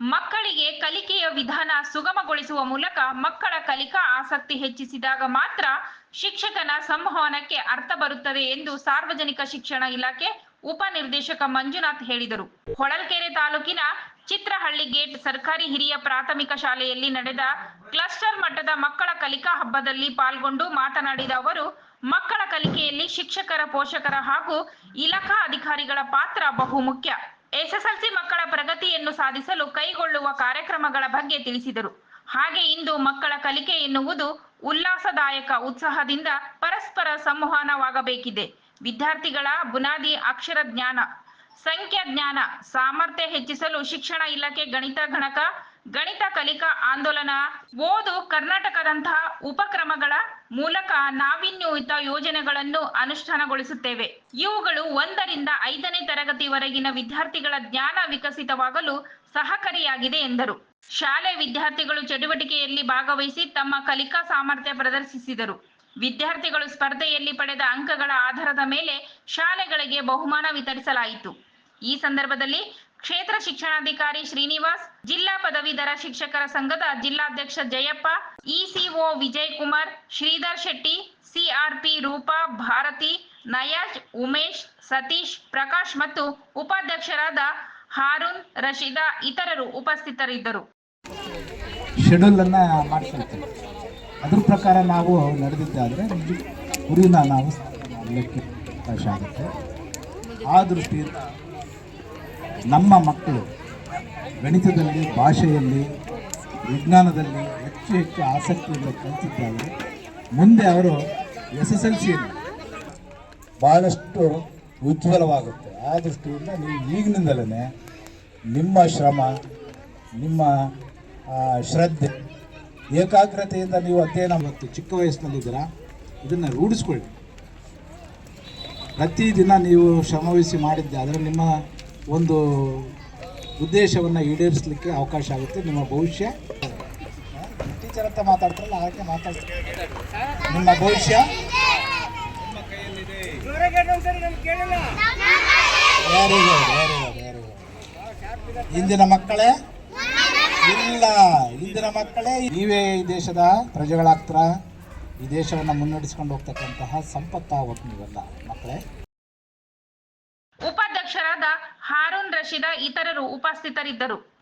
ಮಕ್ಕಳಿಗೆ ಕಲಿಕೆಯ ವಿಧಾನ ಸುಗಮಗೊಳಿಸುವ ಮೂಲಕ ಮಕ್ಕಳ ಕಲಿಕಾ ಆಸಕ್ತಿ ಹೆಚ್ಚಿಸಿದಾಗ ಮಾತ್ರ ಶಿಕ್ಷಕನ ಸಂವಹನಕ್ಕೆ ಅರ್ಥ ಬರುತ್ತದೆ ಎಂದು ಸಾರ್ವಜನಿಕ ಶಿಕ್ಷಣ ಇಲಾಖೆ ಉಪನಿರ್ದೇಶಕ ಮಂಜುನಾಥ್ ಹೇಳಿದರು. ಹೊಳಲ್ಕೆರೆ ತಾಲೂಕಿನ ಚಿತ್ರಹಳ್ಳಿ ಗೇಟ್ ಸರ್ಕಾರಿ ಹಿರಿಯ ಪ್ರಾಥಮಿಕ ಶಾಲೆಯಲ್ಲಿ ನಡೆದ ಕ್ಲಸ್ಟರ್ ಮಟ್ಟದ ಮಕ್ಕಳ ಕಲಿಕಾ ಹಬ್ಬದಲ್ಲಿ ಪಾಲ್ಗೊಂಡು ಮಾತನಾಡಿದ ಅವರು, ಮಕ್ಕಳ ಕಲಿಕೆಯಲ್ಲಿ ಶಿಕ್ಷಕರ ಪೋಷಕರ ಹಾಗೂ ಇಲಾಖಾ ಅಧಿಕಾರಿಗಳ ಪಾತ್ರ ಬಹುಮುಖ್ಯ. ಎಸ್ಎಸ್ಎಲ್ಸಿ ಮಕ್ಕಳ ಪ್ರಗತಿಯನ್ನು ಸಾಧಿಸಲು ಕೈಗೊಳ್ಳುವ ಕಾರ್ಯಕ್ರಮಗಳ ಬಗ್ಗೆ ತಿಳಿಸಿದರು. ಹಾಗೆ ಇಂದು ಮಕ್ಕಳ ಕಲಿಕೆ ಎನ್ನುವುದು ಉಲ್ಲಾಸದಾಯಕ ಉತ್ಸಾಹದಿಂದ ಪರಸ್ಪರ ಸಂವಹನವಾಗಬೇಕಿದೆ. ವಿದ್ಯಾರ್ಥಿಗಳ ಬುನಾದಿ ಅಕ್ಷರ ಜ್ಞಾನ, ಸಂಖ್ಯಾ ಜ್ಞಾನ, ಸಾಮರ್ಥ್ಯ ಹೆಚ್ಚಿಸಲು ಶಿಕ್ಷಣ ಇಲಾಖೆ ಗಣಿತ, ಗಣಕ ಗಣಿತ ಕಲಿಕಾ ಆಂದೋಲನ, ಓದು ಕರ್ನಾಟಕದಂತಹ ಉಪಕ್ರಮಗಳ ಮೂಲಕ ನಾವಿನ್ಯೂತ ಯೋಜನೆಗಳನ್ನು ಅನುಷ್ಠಾನಗೊಳಿಸುತ್ತೇವೆ. ಇವುಗಳು ಒಂದರಿಂದ ಐದನೇ ತರಗತಿವರೆಗಿನ ವಿದ್ಯಾರ್ಥಿಗಳ ಜ್ಞಾನ ವಿಕಸಿತವಾಗಲು ಸಹಕಾರಿಯಾಗಿದೆ ಎಂದರು. ಶಾಲೆ ವಿದ್ಯಾರ್ಥಿಗಳು ಚಟುವಟಿಕೆಯಲ್ಲಿ ಭಾಗವಹಿಸಿ ತಮ್ಮ ಕಲಿಕಾ ಸಾಮರ್ಥ್ಯ ಪ್ರದರ್ಶಿಸಿದರು. ವಿದ್ಯಾರ್ಥಿಗಳು ಸ್ಪರ್ಧೆಯಲ್ಲಿ ಪಡೆದ ಅಂಕಗಳ ಆಧಾರದ ಮೇಲೆ ಶಾಲೆಗಳಿಗೆ ಬಹುಮಾನ ವಿತರಿಸಲಾಯಿತು. ಈ ಸಂದರ್ಭದಲ್ಲಿ ಕ್ಷೇತ್ರ ಶಿಕ್ಷಣಾಧಿಕಾರಿ ಶ್ರೀನಿವಾಸ್, ಜಿಲ್ಲಾ ಪದವೀಧರ ಶಿಕ್ಷಕರ ಸಂಘದ ಜಿಲ್ಲಾಧ್ಯಕ್ಷ ಜಯಪ್ಪ, ಇಸಿಒ ವಿಜಯ್ ಕುಮಾರ್ ಶ್ರೀಧರ್ ಶೆಟ್ಟಿ, ಸಿಆರ್ಪಿ ರೂಪಾ, ಭಾರತಿ, ನಯಾಜ್, ಉಮೇಶ್, ಸತೀಶ್, ಪ್ರಕಾಶ್ ಮತ್ತು ಉಪಾಧ್ಯಕ್ಷರಾದ ಹಾರೂನ್, ರಶೀದಾ ಇತರರು ಉಪಸ್ಥಿತರಿದ್ದರು. ಶೆಡ್ಯೂಲನ್ನು ಮಾಡ್ಕೊಳ್ತೀವಿ. ಅದ್ರ ಪ್ರಕಾರ ನಾವು ಗುರಿನ ನಾವು ಲೆಕ್ಕ ಆಗುತ್ತೆ ಆ ನಮ್ಮ ಮಕ್ಕಳು ಗಣಿತದಲ್ಲಿ, ಭಾಷೆಯಲ್ಲಿ, ವಿಜ್ಞಾನದಲ್ಲಿ ಹೆಚ್ಚು ಹೆಚ್ಚು ಆಸಕ್ತಿಯಿಂದ ಕಲಿತಿದ್ದಾರೆ. ಮುಂದೆ ಅವರು ಎಸ್ ಎಸ್ ಎಲ್ ಸಿಯಲ್ಲಿ ಭಾಳಷ್ಟು ಉಜ್ವಲವಾಗುತ್ತೆ. ಆ ದೃಷ್ಟಿಯಿಂದ ನೀವು ಈಗಿನಿಂದಲೇ ನಿಮ್ಮ ಶ್ರಮ, ನಿಮ್ಮ ಶ್ರದ್ಧೆ, ಏಕಾಗ್ರತೆಯಿಂದ ನೀವು ಅಧ್ಯಯನ ಮತ್ತು ಚಿಕ್ಕ ವಯಸ್ಸಿನಲ್ಲಿದ್ದೀರಾ ಇದನ್ನು ರೂಢಿಸ್ಕೊಳ್ಳಿ. ಪ್ರತಿದಿನ ನೀವು ಶ್ರಮವಹಿಸಿ ಮಾಡಿದ್ದೆ, ಆದರೆ ನಿಮ್ಮ ಒಂದು ಉದ್ದೇಶವನ್ನು ಈಡೇರಿಸಲಿಕ್ಕೆ ಅವಕಾಶ ಆಗುತ್ತೆ. ನಿಮ್ಮ ಭವಿಷ್ಯ. ಟೀಚರ್ ಅಂತ ಮಾತಾಡ್ತಾರಲ್ಲ ಅದಕ್ಕೆ ಮಾತಾಡ್ತಾರೆ. ನಿಮ್ಮ ಭವಿಷ್ಯ. ಇಂದಿನ ಮಕ್ಕಳೇ, ಇಲ್ಲ, ಇಂದಿನ ಮಕ್ಕಳೇ, ನೀವೇ ಈ ದೇಶದ ಪ್ರಜೆಗಳಾಗ್ತಾರ? ಈ ದೇಶವನ್ನು ಮುನ್ನಡೆಸ್ಕೊಂಡು ಹೋಗ್ತಕ್ಕಂತಹ ಸಂಪತ್ತಾಗುತ್ತೆ ನೀವೆಲ್ಲ, ಮಕ್ಕಳೇ. ಉಪಾಧ್ಯಕ್ಷರಾದ ಹಾರೂನ್ ರಶೀದ ಇತರರು ಉಪಸ್ಥಿತರಿದ್ದರು.